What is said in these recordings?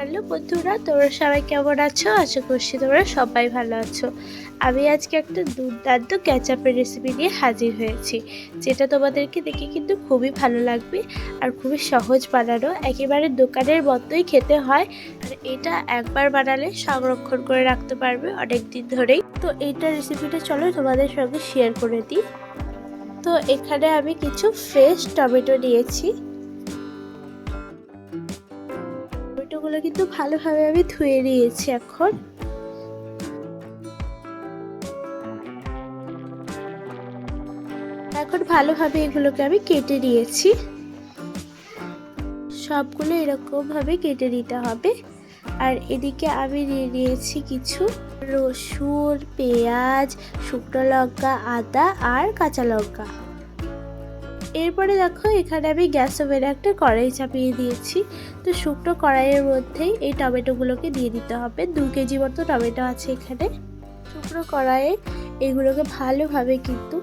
Hello বন্ধুরা, তোমরা সবাই কেমন আছো? আশা করছি তোমরা সবাই ভালো আছো। আমি আজকে একটা দুর্দান্ত ক্যাচাপের রেসিপি নিয়ে হাজির হয়েছি, যেটা তোমাদেরকে দেখে কিন্তু খুবই ভালো লাগবে আর খুবই সহজ বানানো, একেবারে দোকানের মতোই খেতে হয়। আর এটা একবার বানালে সংরক্ষণ করে রাখতে পারবে অনেক দিন ধরেই। তো এইটা রেসিপিটা চলো তোমাদের সঙ্গে শেয়ার করে দিই। তো এখানে আমি কিছু ফ্রেশ টমেটো নিয়েছি। টমেটোগুলো কিন্তু ভালোভাবে আমি ধুয়ে নিয়েছি এখন। এখন ভালোভাবে এগুলোকে আমি কেটে নিয়েছি। সবগুলো এরকম ভাবে কেটে নিতে হবে। আর এদিকে আমি নিয়ে নিয়েছি কিছু রসুন, পেঁয়াজ, শুকনো লঙ্কা, আদা আর কাঁচা লঙ্কা। এরপরে দেখো, এখানে আমি গ্যাস ওভেনে একটা কড়াই চাপিয়ে দিয়েছি। তো শুকনো কড়াইয়ের মধ্যেই এই টমেটোগুলোকে দিয়ে দিতে হবে। দু কেজি মতো টমেটো আছে এখানে। শুকনো কড়াইয়ে এগুলোকে ভালোভাবে কিন্তু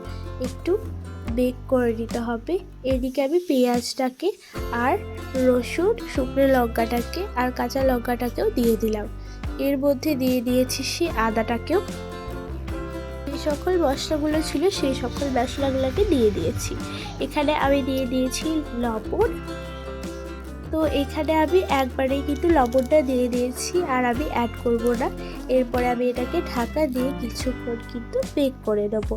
একটু বেক করে নিতে হবে। এদিকে আমি পেঁয়াজটাকে আর রসুন, শুকনো লঙ্কাটাকে আর কাঁচা লঙ্কাটাকেও দিয়ে দিলাম। এর মধ্যে দিয়ে দিয়েছি সে আদাটাকেও। সকল মশলাগুলো ছিল সেই সকল মশলাগুলোকে দিয়ে দিয়েছি। এখানে আমি দিয়ে দিয়েছি লবণ। তো এখানে আমি একবারেই কিন্তু লবণটা দিয়ে দিয়েছি আর আমি অ্যাড করব না। এরপরে আমি এটাকে ঢাকা দিয়ে কিছুক্ষণ কিন্তু বেক করে নেব।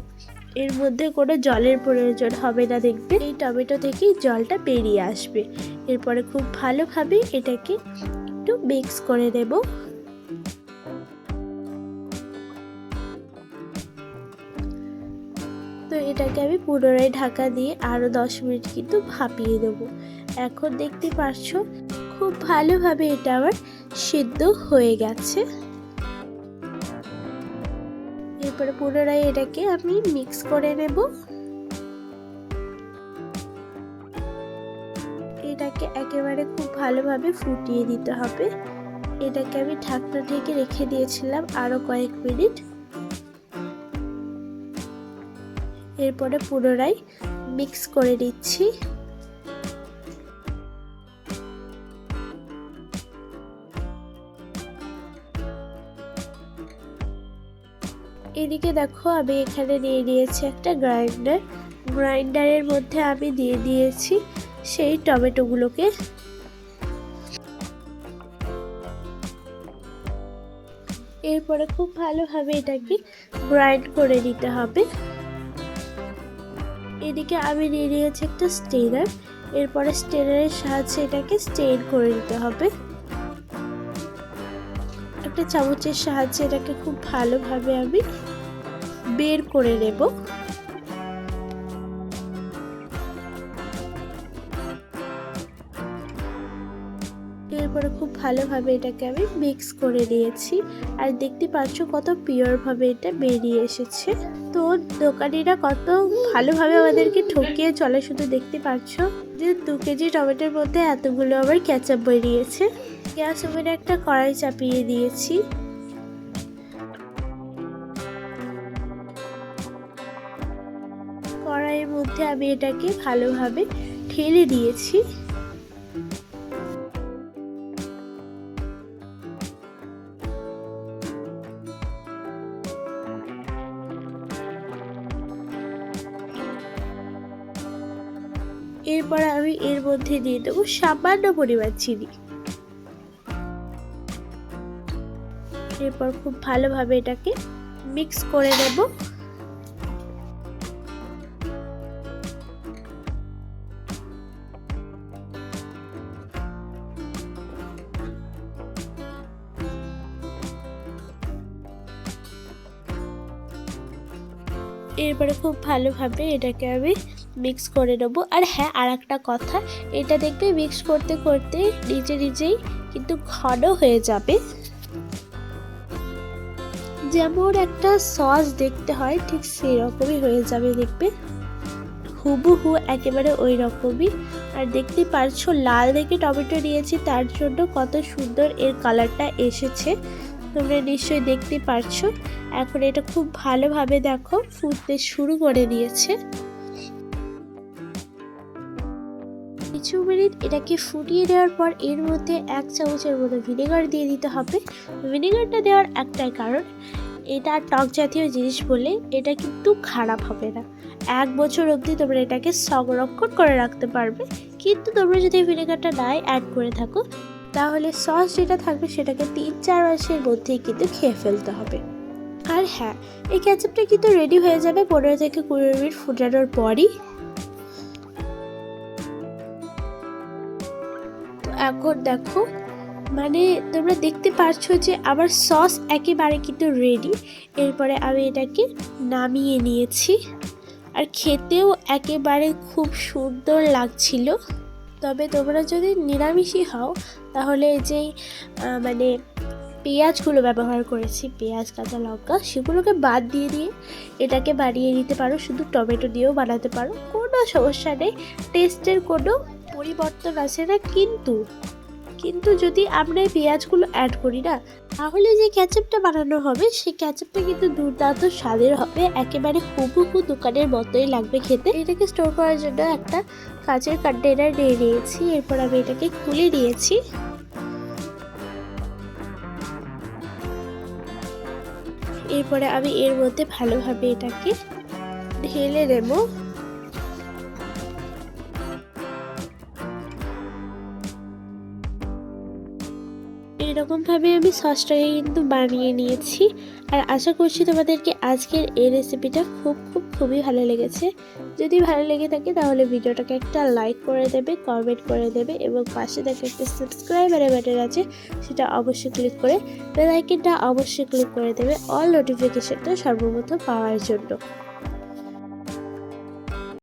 এর মধ্যে কোনো জলের প্রয়োজন হবে না দেখবে এই টমেটো থেকেই জলটা বেরিয়ে আসবে। এরপরে খুব ভালোভাবে এটাকে একটু মিক্স করে নেব। এটাকে আমি পুনরায় ঢাকা দিয়ে আরও দশ মিনিট কিন্তু ভাপিয়ে দেবো এখন দেখতে পাচ্ছ, খুব ভালোভাবে এটা আমার সিদ্ধ হয়ে গেছে। এরপরে পুনরায় এটাকে আমি মিক্স করে নেব। এটাকে একেবারে খুব ভালোভাবে ফুটিয়ে দিতে হবে। এটাকে আমি ঢাকনা ঢেকে রেখে দিয়েছিলাম আরও কয়েক মিনিট। এরপরে পুনরায় মিক্স করে দিচ্ছি এদিকে দেখো আমি এখানে দিয়ে দিয়েছি একটা গ্রাইন্ডার। গ্রাইন্ডারের মধ্যে আমি দিয়ে দিয়েছি সেই টমেটোগুলোকে। এরপরে খুব ভালোভাবে এটাকে গ্রাইন্ড করে নিতে হবে। এদিকে আমি নিয়ে নিয়েছি একটা স্টেনার এরপরে স্টেনারের সাহায্যে এটাকে স্টেন করে নিতে হবে। একটা চামচের সাহায্যে এটাকে খুব ভালোভাবে আমি বের করে নেব। এরপরে খুব ভালোভাবে এটাকে আমি মিক্স করে নিয়েছি। আর দেখতে পাচ্ছ কত পিওরভাবে এটা বেরিয়ে এসেছে। তো দোকানিরা কত ভালোভাবে আমাদেরকে ঠকিয়ে চলে, শুধু দেখতে পাচ্ছ যে দু কেজি টমেটোর মধ্যে এতগুলো আবার ক্যাচাপ বেরিয়েছে। গ্যাস ওভেনে একটা কড়াই চাপিয়ে দিয়েছি। কড়াইয়ের মধ্যে আমি এটাকে ভালোভাবে ঠেলে দিয়েছি। এরপর আমি এর মধ্যে দিয়ে দেবো সামান্য পরিমাণ চিনি। এরপর খুব ভালোভাবে এটাকে মিক্স করে নেব। এরপরে খুব ভালোভাবে এটাকে আমি মিক্স করে নেব। আর হ্যাঁ আর একটা কথা, এটা দেখবে মিক্স করতে করতে নিজে নিজেই কিন্তু ঘন হয়ে যাবে। যেমন একটা সস দেখতে হয়, ঠিক সেই রকমই হয়ে যাবে দেখবে। হুবহু একেবারে ওই রকমই। আর দেখতে পারছ, লাল দেখে টমেটো নিয়েছি, তার জন্য কত সুন্দর এর কালারটা এসেছে। তোমরা নিশ্চয়ই দেখতে পারছ। এখন এটা খুব ভালোভাবে দেখো, ফুটতে শুরু করে দিয়েছে। দু মিনিট এটাকে ফুটিয়ে দেওয়ার পর এর মধ্যে এক চামচের মতো ভিনেগার দিয়ে দিতে হবে। ভিনেগারটা দেওয়ার একটাই কারণ, এটা টক জাতীয় জিনিস বলে এটা কিন্তু খারাপ হবে না। এক বছর অবধি তোমরা এটাকে সংরক্ষণ করে রাখতে পারবে। কিন্তু তোমরা যদি ভিনেগারটা নাই অ্যাড করে থাকো, তাহলে সস যেটা থাকবে সেটাকে তিন চার মাসের মধ্যেই কিন্তু খেয়ে ফেলতে হবে। আর হ্যাঁ এই ক্যাচআপটা কিন্তু রেডি হয়ে যাবে পনেরো থেকে কুড়ি মিনিট ফুটানোর পরই। এখন দেখো মানে তোমরা দেখতে পারছ যে আমার সস একেবারে কিন্তু রেডি এরপরে আমি এটাকে নামিয়ে নিয়েছি। আর খেতেও একেবারে খুব সুন্দর লাগছিল। তবে তোমরা যদি নিরামিষই হও তাহলে আহ, মানে পেঁয়াজগুলো ব্যবহার করেছি পেঁয়াজ কাঁচা লঙ্কা সেগুলোকে বাদ দিয়ে দিয়ে এটাকে বানিয়ে নিতে পারো। শুধু টমেটো দিয়েও বানাতে পারো। কোনো সমস্যা নেই। টেস্টের কোনো পরিবর্তন আসে না কিন্তু। কিন্তু যদি আমরা এই পেঁয়াজগুলো অ্যাড করি না, তাহলে যে ক্যাচআপটা বানানো হবে, সেই ক্যাচআপটা কিন্তু দুর্দান্ত স্বাদের হবে। একেবারে হুবহু দোকানের মতোই লাগবে খেতে। এটাকে স্টোর করার জন্য একটা কাঁচের কন্টেনার নিয়ে নিয়েছি। এরপর আমি এটাকে খুলে দিয়েছি এরপরে আমি এর মধ্যে ভালোভাবে এটাকে ঢেলে নেব। এরকমভাবে আমি সসটাকে কিন্তু বানিয়ে নিয়েছি। আর আশা করছি তোমাদেরকে আজকের এই রেসিপিটা খুব খুব, খুবই ভালো লেগেছে। যদি ভালো লেগে থাকে তাহলে ভিডিওটাকে একটা লাইক করে দেবে কমেন্ট করে দেবে এবং পাশে দেখে একটা সাবস্ক্রাইবারের ব্যাটার আছে, সেটা অবশ্যই ক্লিক করে বেল অবশ্যই ক্লিক করে দেবে। অল নোটিফিকেশনটা সর্বপ্রথম পাওয়ার জন্য।